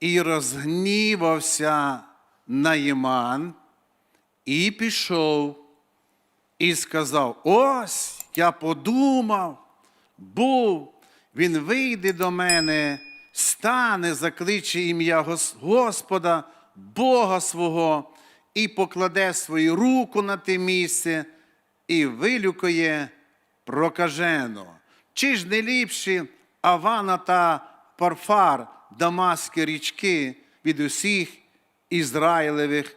І розгнівався Наїман, і пішов, і сказав: Ось я подумав, був, він вийде до мене, стане, закличе ім'я Господа, Бога свого, і покладе свою руку на те місце, і вилюкає прокаженого. Чи ж не ліпші Авана та Парфар, Дамаски річки від усіх Ізраїлевих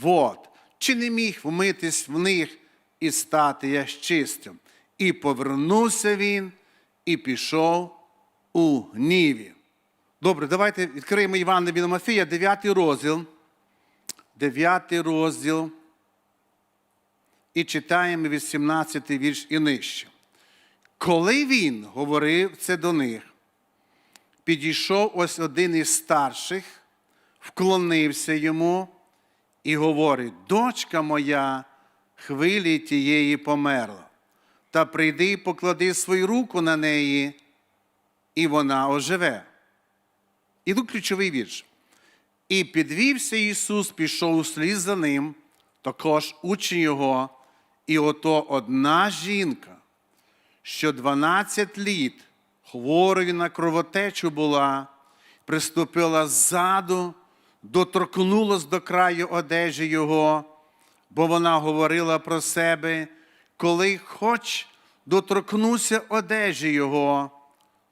вод? Чи не міг вмитись в них і стати я чистим? І повернувся він і пішов у гніві. Добре, давайте відкриємо Івана від 9 розділ. 9 розділ. І читаємо 18 вірш і нижче. Коли він говорив це до них, підійшов ось один із старших, вклонився йому і говорить: дочка моя, хвилі тієї померла, та прийди і поклади свою руку на неї, і вона оживе. І тут ключовий вірш. І підвівся Ісус, пішов услід за ним, також учень його, і ото одна жінка, що 12 літ хворою на кровотечу була, приступила ззаду, доторкнулась до краю одежі його, бо вона говорила про себе, коли хоч доторкнуся одежі його,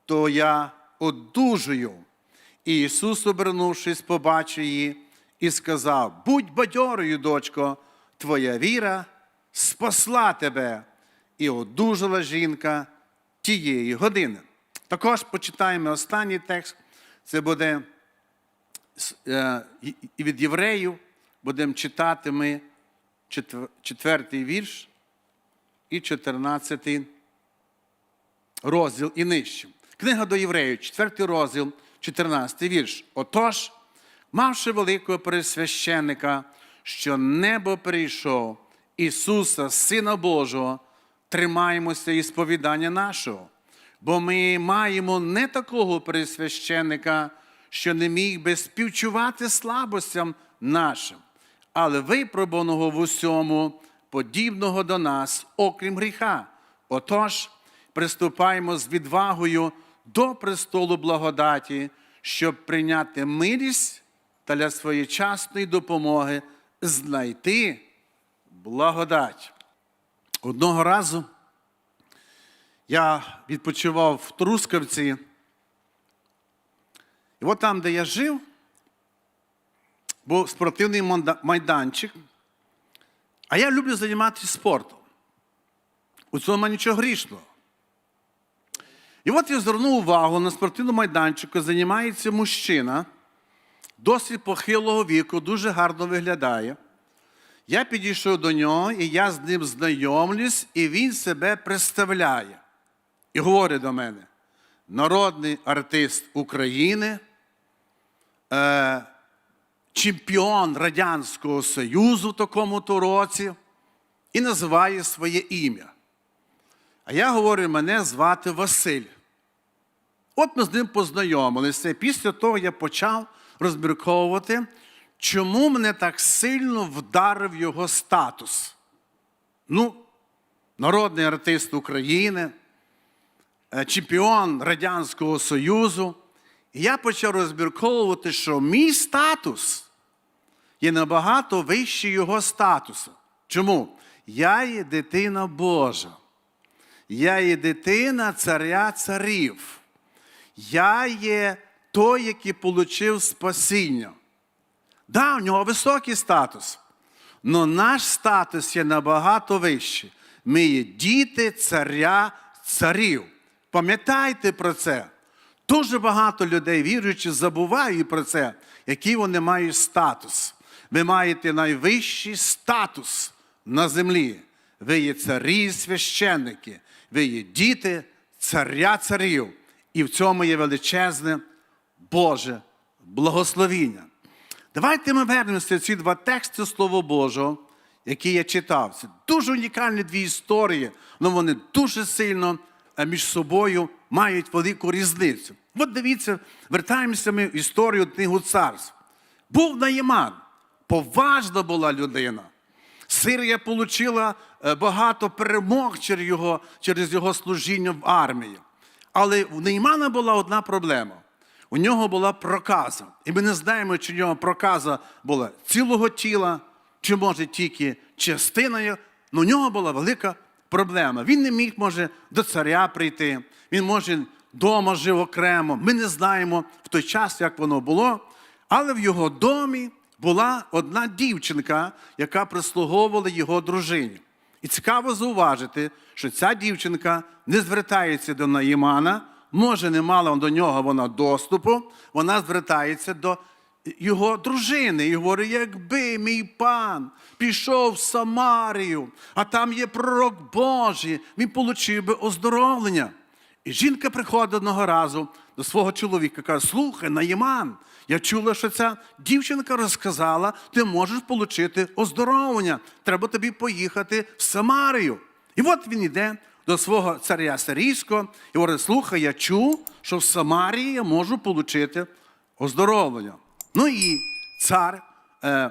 то я одужую. І Ісус, обернувшись, побачив її і сказав: Будь бадьорою, дочко, твоя віра спасла тебе. І одужала жінка тієї години. Також почитаємо останній текст. Це буде е, від євреїв. Будемо читати ми четвертий вірш і чотирнадцятий розділ і нижче. Книга до євреїв, 4 розділ, 14 вірш. Отож, мавши великого пересвященника, що небо прийшов, Ісуса, Сина Божого, тримаємося і сповідання нашого. Бо ми маємо не такого пересвященника, що не міг би співчувати слабостям нашим, але випробаного в усьому, подібного до нас, окрім гріха. Отож, приступаємо з відвагою до престолу благодаті, щоб прийняти милість та для своєчасної допомоги знайти благодать. Одного разу я відпочивав в Трускавці, і от там, де я жив, був спортивний майданчик. А я люблю займатися спортом. У цьому немає нічого грішного. І от я звернув увагу на спортивному майданчику займається мужчина досить похилого віку, дуже гарно виглядає. Я підійшов до нього, і я з ним знайомлюсь, і він себе представляє. І говорить до мене: народний артист України, е, чемпіон Радянського Союзу в такому-то році, і називає своє ім'я. А я говорю, мене звати Василь. От ми з ним познайомилися. Після того я почав розмірковувати, чому мене так сильно вдарив його статус. Ну, народний артист України, чемпіон Радянського Союзу. І я почав розмірковувати, що мій статус є набагато вищий його статусу. Чому? Я є дитина Божа. Я є дитина царя царів. Я є той, який отримав спасіння. Да, у нього високий статус. але наш статус є набагато вищий. Ми є діти царя царів. Пам'ятайте про це. Дуже багато людей, віруючи, забувають про це, який вони мають статус. Ви маєте найвищий статус на землі. Ви є царі і священники, ви є діти царя царів. І в цьому є величезне Боже благословіння. Давайте ми вернемося в ці два тексти Слова Божого, які я читав. Це дуже унікальні дві історії, але вони дуже сильно між собою мають велику різницю. От дивіться, вертаємося ми в історію книгу царств. Був Наїман, поважна була людина. Сирія отримала багато перемог через його, через його служіння в армії. Але у Неймана була одна проблема. У нього була проказа. І ми не знаємо, чи у нього проказа була цілого тіла, чи може тільки частиною. Але у нього була велика проблема. Він не міг, може, до царя прийти, він може вдома жив окремо. Ми не знаємо в той час, як воно було. Але в його домі була одна дівчинка, яка прислуговувала його дружині. І цікаво зауважити, що ця дівчинка не звертається до Наїмана, може, не мала до нього вона доступу, вона звертається до його дружини і говорить, якби мій пан пішов в Самарію, а там є пророк Божий, він отримав би оздоровлення. І жінка приходить одного разу до свого чоловіка каже: Слухай, Наїман, я чула, що ця дівчинка розказала, ти можеш отримати оздоровлення. Треба тобі поїхати в Самарію. І от він йде до свого царя Сирійського і говорить: слухай, я чув, що в Самарії я можу отримати оздоровлення. Ну і цар е,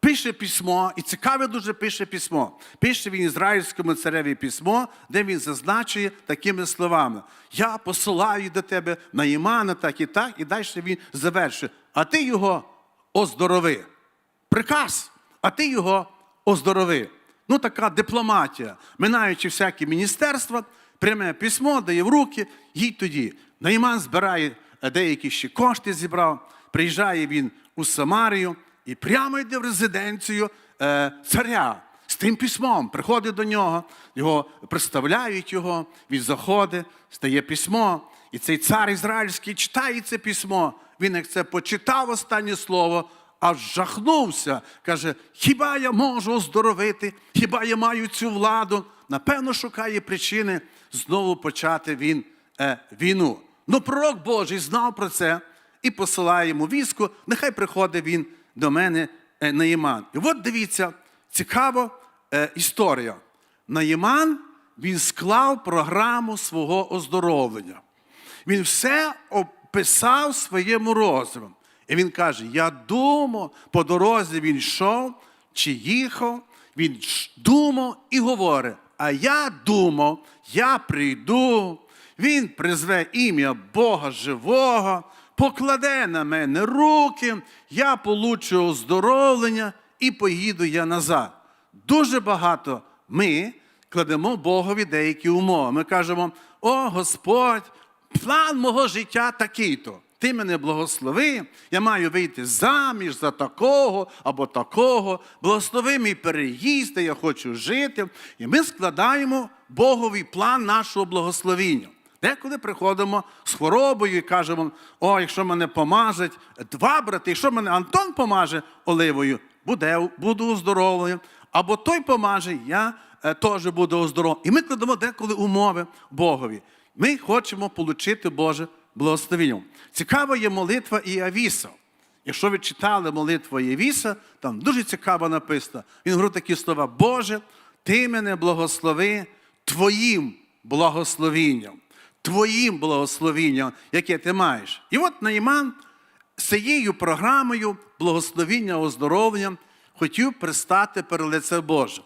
пише письмо, і цікаве дуже пише письмо. Пише він ізраїльському цареві письмо, де він зазначує такими словами: Я посилаю до тебе на Імана, так і так, і далі він завершує. А ти його оздорови. Приказ, а ти його оздорови. Ну, така дипломатія, минаючи всякі міністерства, пряме письмо, дає в руки, їдь тоді. Найман збирає е, деякі ще кошти, зібрав, приїжджає він у Самарію і прямо йде в резиденцію е, царя з тим письмом. Приходить до нього, його представляють його, він заходить, стає письмо. І цей цар ізраїльський читає це письмо. Він як це почитав останнє слово, аж жахнувся. Каже: хіба я можу оздоровити? Хіба я маю цю владу? Напевно, шукає причини знову почати він е, війну. Ну, пророк Божий знав про це і посилає йому військо. Нехай приходить він до мене е, Наїман. І от дивіться, цікава е, історія. Наїман він склав програму свого оздоровлення. Він все описав своєму розумом. І він каже: Я думав, по дорозі він йшов чи їхав, він думав і говорить: а я думав, я прийду, він призве ім'я Бога живого, покладе на мене руки, я получу оздоровлення і поїду я назад. Дуже багато ми кладемо Богові деякі умови. Ми кажемо: о Господь, план мого життя такий-то. Ти мене благослови, я маю вийти заміж за такого або такого, благослови мій переїзд, я хочу жити. І ми складаємо Боговий план нашого благословіння. Деколи приходимо з хворобою і кажемо: о, якщо мене помажуть, два брати, якщо мене Антон помаже оливою, буде, буду оздоровлений. Або той помаже, я е, теж буду оздоровлений. І ми кладемо деколи умови Богові. Ми хочемо отримати Боже благословення. Цікава є молитва Іавіса. Якщо ви читали молитву Євіса, там дуже цікаво написано. Він говорить такі слова: Боже, ти мене благослови Твоїм благословінням, Твоїм благословінням, яке ти маєш. І от Найман з цією програмою благословіння, оздоровлення хотів пристати перед лице Боже.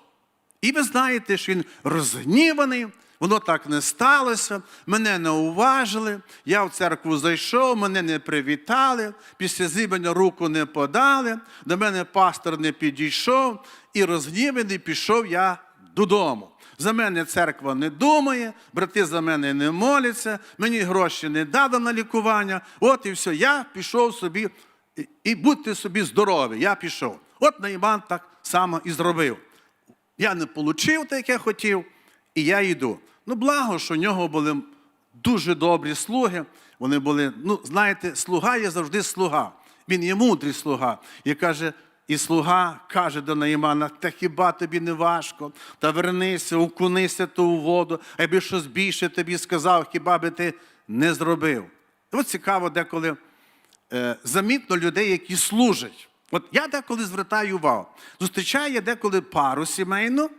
І ви знаєте, що він розгніваний, воно так не сталося, мене не уважили, я в церкву зайшов, мене не привітали, після зібрання руку не подали, до мене пастор не підійшов, і розгніваний пішов я додому. За мене церква не думає, брати за мене не моляться, мені гроші не дали на лікування. От і все. Я пішов собі, і- будьте собі здорові. Я пішов. От Найман так само і зробив. Я не отримав те, як я хотів, і я йду. Ну, благо, що в нього були дуже добрі слуги. Вони були, ну, знаєте, слуга є завжди слуга. Він є мудрий слуга. І каже, і слуга каже до Наїмана, та хіба тобі не важко? Та вернися, окунися ту воду, а якби щось більше тобі сказав, хіба би ти не зробив. От цікаво, деколи е, замітно людей, які служать. От я деколи звертаю увагу. Зустрічаю я деколи пару сімейну,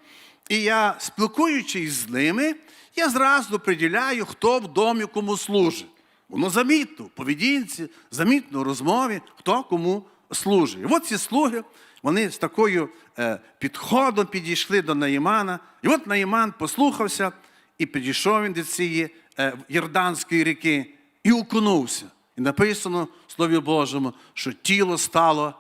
і я, спілкуючись з ними, я зразу приділяю, хто в домі кому служить. Воно замітно в поведінці, замітно розмові, хто кому служить. І от ці слуги, вони з такою е, підходом підійшли до Наїмана. І от Наїман послухався, і підійшов він до цієї е, Йорданської ріки і окунувся. І написано в Слові Божому, що тіло стало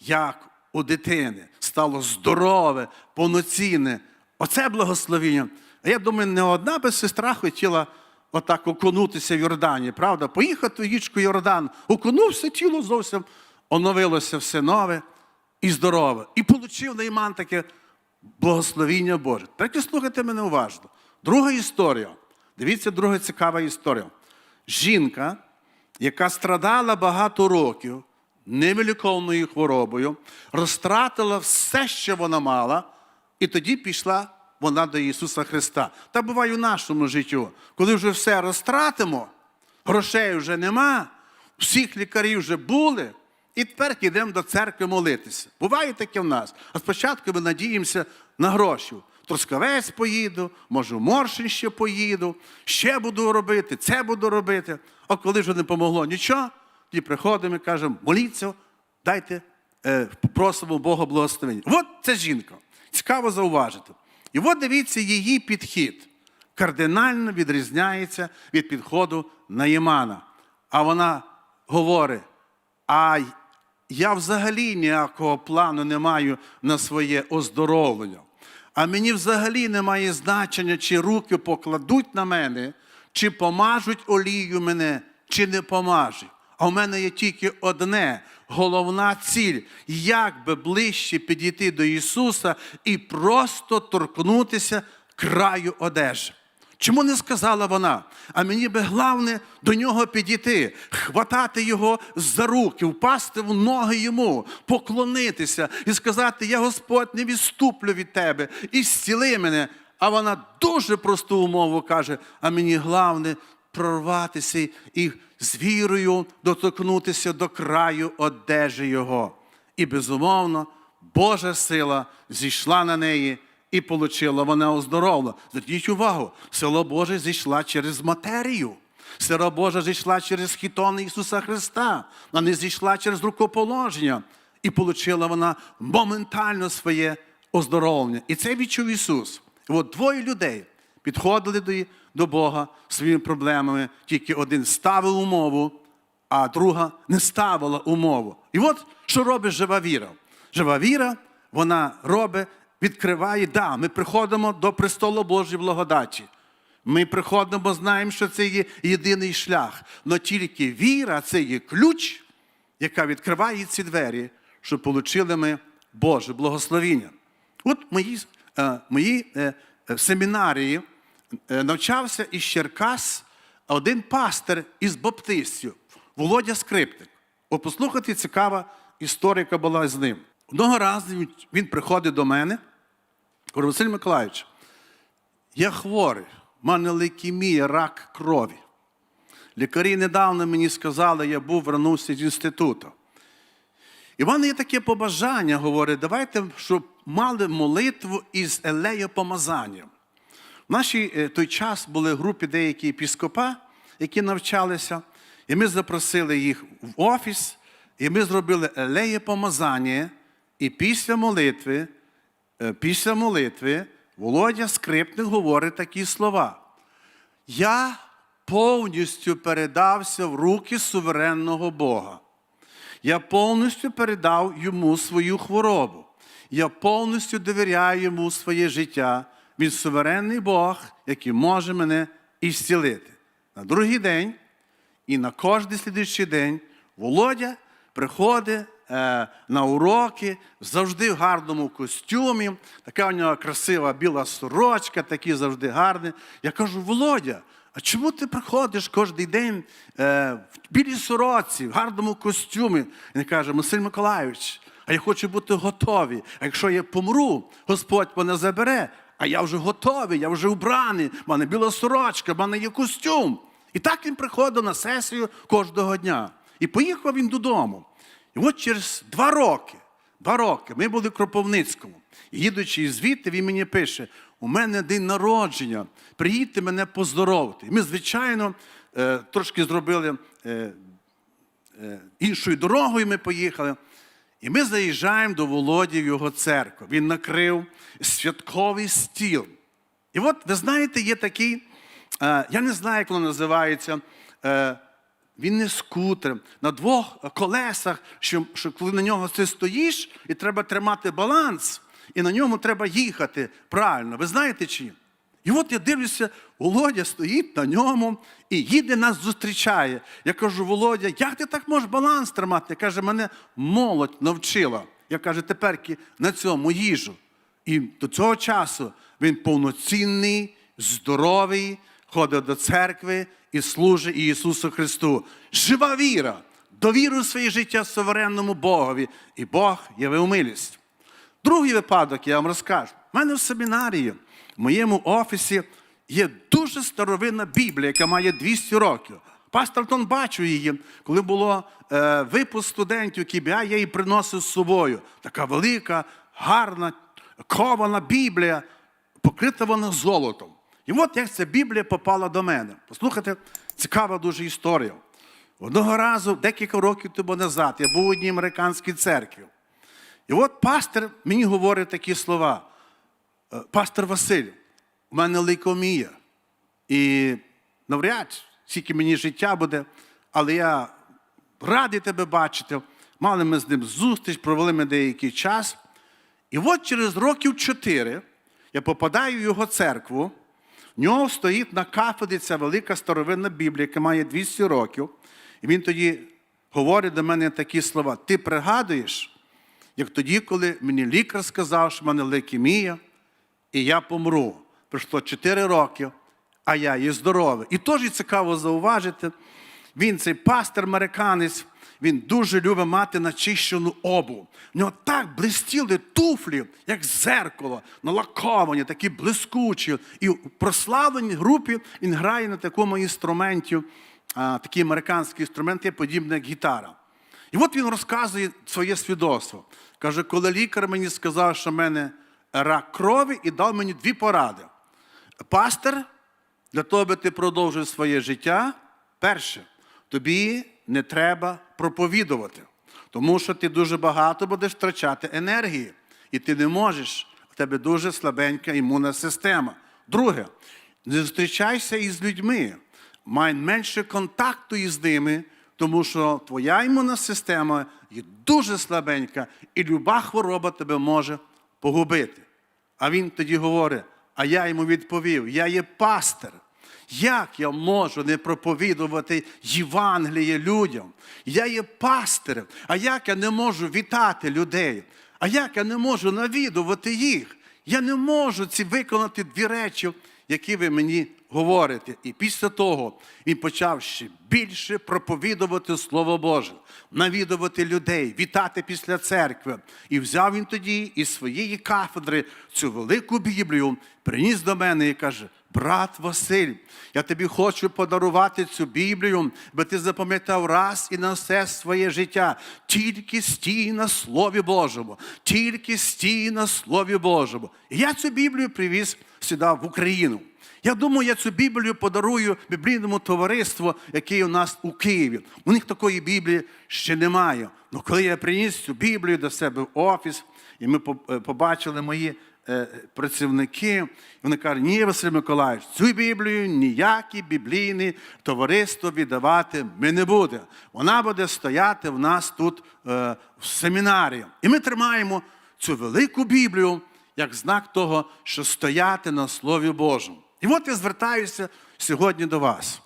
як у дитини, стало здорове, повноцінне. Оце благословіння. А я думаю, не одна би сестра хотіла отак окунутися в Йордані, правда? Поїхати в річку Йордан, окунувся, тіло зовсім оновилося все нове і здорове. І отримав Нейман таке благословіння Боже. Третє, слухайте мене уважно. Друга історія. Дивіться, друга цікава історія. Жінка, яка страдала багато років невиліковною хворобою, розтратила все, що вона мала, і тоді пішла вона до Ісуса Христа. Та буває у нашому життю, коли вже все розтратимо, грошей вже нема, всіх лікарів вже були, і тепер йдемо до церкви молитися. Буває таке в нас. А спочатку ми надіємося на гроші. Трускавець поїду, може, в Моршин ще поїду, ще буду робити, це буду робити. А коли вже не помогло нічого, тоді приходимо і кажемо, моліться, дайте, е, просимо Бога благословення. От ця жінка. Цікаво зауважити. І от дивіться, її підхід кардинально відрізняється від підходу Наїмана. А вона говорить: а я взагалі ніякого плану не маю на своє оздоровлення. А мені взагалі немає значення, чи руки покладуть на мене, чи помажуть олію мене, чи не помажуть. А в мене є тільки одне головна ціль, як би ближче підійти до Ісуса і просто торкнутися краю одежі. Чому не сказала вона? А мені би головне до нього підійти, хватати його за руки, впасти в ноги йому, поклонитися і сказати: Я Господь не відступлю від тебе і зціли мене. А вона дуже просту умову каже: а мені головне прорватися і з вірою доторкнутися до краю одежі його. І безумовно, Божа сила зійшла на неї і получила вона оздоровлення. Зверніть увагу, сила Боже зійшла через матерію. Сила Божа зійшла через хітони Ісуса Христа. Вона не зійшла через рукоположення. І отримала вона моментально своє оздоровлення. І це відчув Ісус. І от двоє людей підходили до Бога своїми проблемами, тільки один ставив умову, а друга не ставила умову. І от що робить жива віра. Жива віра, вона робить, відкриває, да, ми приходимо до престолу Божої благодаті. Ми приходимо, знаємо, що це є єдиний шлях. Но тільки віра це є ключ, яка відкриває ці двері, щоб отримали ми Боже благословіння. От мої, е, мої е, е, семінарії е, навчався із Черкас один пастир із баптистів, Володя Скриптик. От послухайте, цікава історія, яка була з ним. Одного разу він приходить до мене, каже, Василь Миколаївич, я хворий, в мене лейкемія, рак крові. Лікарі недавно мені сказали, я був вернувся з інституту. І в мене є таке побажання, говорить, давайте, щоб мали молитву із елеєпомазанням. В нашій е, той час були групі деякі епіскопа, які навчалися, і ми запросили їх в офіс, і ми зробили елеєпомазання, і після молитви, після молитви Володя Скрипник говорить такі слова. Я повністю передався в руки суверенного Бога. Я повністю передав йому свою хворобу. Я повністю довіряю йому своє життя. Він суверенний Бог, який може мене ісцілити. На другий день і на кожний слідуючий день Володя приходить е, на уроки, завжди в гарному костюмі, така у нього красива біла сорочка, такий завжди гарний. Я кажу, Володя, а чому ти приходиш кожен день е, в білій сороці, в гарному костюмі? Він каже, Василь Миколайович, а я хочу бути готовий. А якщо я помру, Господь мене забере, а я вже готовий, я вже вбраний, в мене біла сорочка, в мене є костюм. І так він приходив на сесію кожного дня. І поїхав він додому. І от через два роки, два роки ми були в Кропивницькому. Їдучи звідти, він мені пише: у мене день народження, приїдьте мене поздоровити. І ми, звичайно, е, трошки зробили е, е, іншою дорогою ми поїхали. І ми заїжджаємо до Володі в його церкву. Він накрив святковий стіл. І от, ви знаєте, є такий, я не знаю, як воно називається. Він не скутер, на двох колесах, що, що коли на нього ти стоїш, і треба тримати баланс, і на ньому треба їхати правильно. Ви знаєте чи? І от я дивлюся, Володя стоїть на ньому і їде нас зустрічає. Я кажу, Володя, як ти так можеш баланс тримати? Каже, мене молодь навчила. Я кажу, тепер на цьому їжу. І до цього часу він повноцінний, здоровий, ходить до церкви і служить Ісусу Христу. Жива віра, довіру своє життя суверенному Богові, і Бог явив милість. Другий випадок я вам розкажу. У мене в семінарії, в моєму офісі є дуже старовинна Біблія, яка має 200 років. Пастор Тон бачив її, коли було е, випуск студентів КІБІА, я її приносив з собою. Така велика, гарна, кована Біблія, покрита вона золотом. І от як ця Біблія попала до мене. Послухайте, цікава дуже історія. Одного разу, декілька років тому назад, я був у одній американській церкві. І от пастор мені говорить такі слова. «Е, Пастор Василь, у мене лейкомія. І навряд, скільки мені життя буде, але я радий тебе бачити. Мали ми з ним зустріч, провели ми деякий час. І от через років чотири я попадаю в його церкву. В нього стоїть на кафедрі ця велика старовинна Біблія, яка має 200 років. І він тоді говорить до мене такі слова: Ти пригадуєш, як тоді, коли мені лікар сказав, що в мене лейкемія, і я помру. Пройшло 4 роки, а я є здоровий. І теж цікаво зауважити, він цей пастор американець, він дуже любить мати начищену обув. В нього так блистіли туфлі, як зеркало, налаковані, такі блискучі. І в прославленій групі він грає на такому інструменті, такий американський інструмент є подібний, як гітара. І от він розказує своє свідоцтво. Каже, коли лікар мені сказав, що в мене рак крові, і дав мені дві поради. Пастор, для того, аби ти продовжив своє життя, перше, тобі не треба проповідувати, тому що ти дуже багато будеш втрачати енергії, і ти не можеш, у тебе дуже слабенька імунна система. Друге, не зустрічайся із людьми, май менше контакту із ними, тому що твоя імунна система є дуже слабенька, і люба хвороба тебе може погубити. А він тоді говорить, а я йому відповів: я є пастир. Як я можу не проповідувати Євангеліє людям? Я є пастирем. А як я не можу вітати людей? А як я не можу навідувати їх? Я не можу ці виконати дві речі, які ви мені говорите. І після того він почав ще більше проповідувати Слово Боже, навідувати людей, вітати після церкви. І взяв він тоді із своєї кафедри цю велику Біблію, приніс до мене і каже: Брат Василь, я тобі хочу подарувати цю Біблію, бо ти запам'ятав раз і на все своє життя. Тільки стій на Слові Божому, тільки стій на Слові Божому. І я цю Біблію привіз сюди в Україну. Я думаю, я цю Біблію подарую біблійному товариству, яке у нас у Києві. У них такої Біблії ще немає. Ну коли я приніс цю Біблію до себе в офіс, і ми побачили мої е, працівники, вони кажуть, ні, Василь Миколаївич, цю Біблію ніякі біблійні товариство віддавати ми не будемо. Вона буде стояти в нас тут е, в семінарі. І ми тримаємо цю велику Біблію як знак того, що стояти на Слові Божому. І от я звертаюся сьогодні до вас.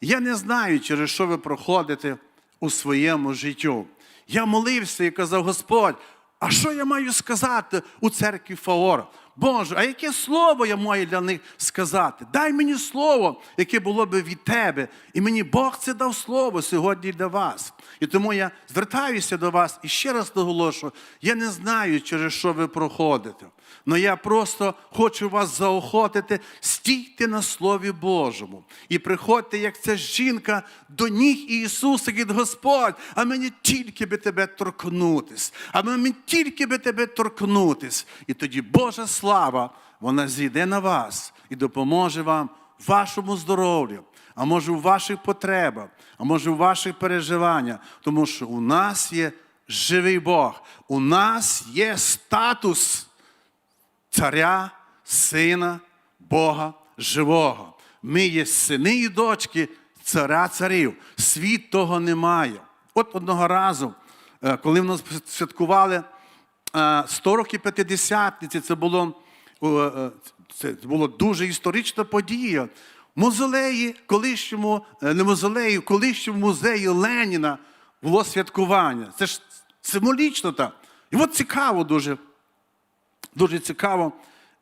Я не знаю, через що ви проходите у своєму життю. Я молився і казав, Господь, а що я маю сказати у церкві Фаора? Боже, а яке слово я маю для них сказати? Дай мені слово, яке було би від тебе. І мені Бог це дав слово сьогодні для вас. І тому я звертаюся до вас і ще раз наголошую, я не знаю, через що ви проходите. Але я просто хочу вас заохотити, стійте на Слові Божому і приходьте, як ця жінка, до ніг Ісуса, від Господь, а мені тільки би тебе торкнутись, а мені тільки би тебе торкнутись. І тоді Божа слава, вона зійде на вас і допоможе вам в вашому здоров'ю. а може у ваших потребах, а може у ваших переживаннях, тому що у нас є живий Бог, у нас є статус царя, сина, Бога живого. Ми є сини і дочки царя царів. Світ того не має. От одного разу, е, коли в нас святкували 100 років п'ятидесятниці, це було, е, е, це було дуже історична подія. Музеї, колишньому, е, не музеї, колишньому музеї Леніна було святкування. Це ж символічно так. І от цікаво дуже дуже цікаво,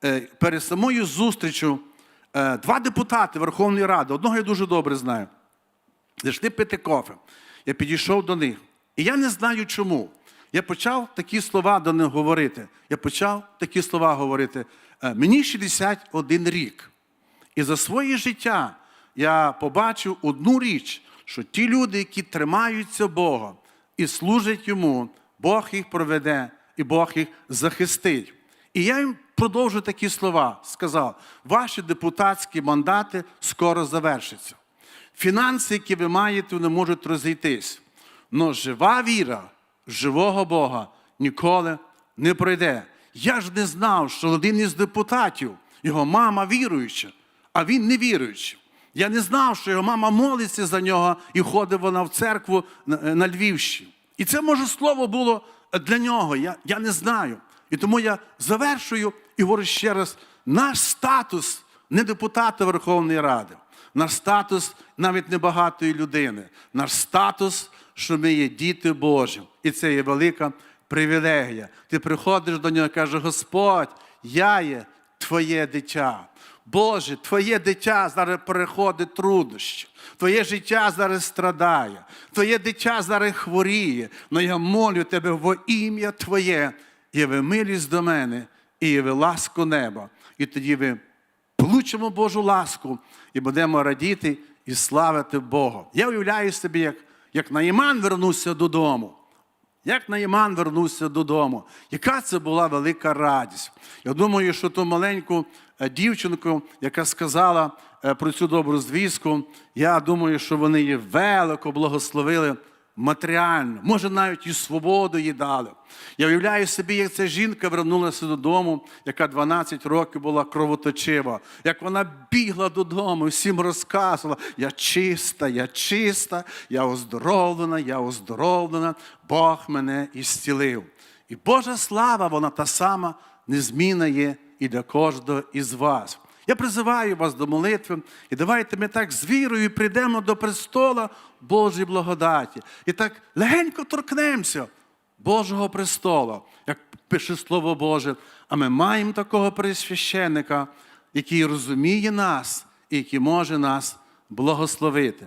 е, перед самою зустрічю е, два депутати Верховної Ради, одного я дуже добре знаю, зайшли пити кофе. Я підійшов до них. І я не знаю чому. Я почав такі слова до них говорити. Я почав такі слова говорити. Е, Мені 61 рік. І за своє життя я побачив одну річ, що ті люди, які тримаються Бога і служать йому, Бог їх проведе і Бог їх захистить. І я їм продовжу такі слова. Сказав: ваші депутатські мандати скоро завершаться. Фінанси, які ви маєте, не можуть розійтись. Но жива віра живого Бога ніколи не пройде. Я ж не знав, що один із депутатів, його мама віруюча, а він не віруючий. Я не знав, що його мама молиться за нього і ходить вона в церкву на на Львівщині. І це, може, слово було для нього. Я, я не знаю. І тому я завершую і говорю ще раз: наш статус не депутата Верховної Ради, наш статус навіть небагатої людини, наш статус, що ми є діти Божі. І це є велика привілегія. Ти приходиш до нього і кажеш, Господь, я є твоє дитя. Боже, твоє дитя зараз переходить труднощі, твоє життя зараз страдає, твоє дитя зараз хворіє. Но я молю тебе во ім'я Твоє, яви милість до мене і яви ласку неба. І тоді ви получимо Божу ласку і будемо радіти і славити Бога. Я уявляю собі, як, як Наїман вернувся додому. Як Наїман вернувся додому, яка це була велика радість. Я думаю, що ту маленьку е, дівчинку, яка сказала е, про цю добру звістку, я думаю, що вони її велико благословили матеріально, може, навіть і свободу їй дали. Я уявляю собі, як ця жінка вернулася додому, яка 12 років була кровоточива, як вона бігла додому, всім розказувала: я чиста, я чиста, я оздоровлена, я оздоровлена, Бог мене ісцілив. І Божа слава, вона та сама незмінна є і для кожного із вас. Я призиваю вас до молитви, і давайте ми так з вірою прийдемо до престола Божої благодаті. І так легенько торкнемося Божого престола, як пише Слово Боже. А ми маємо такого присвященника, який розуміє нас і який може нас благословити.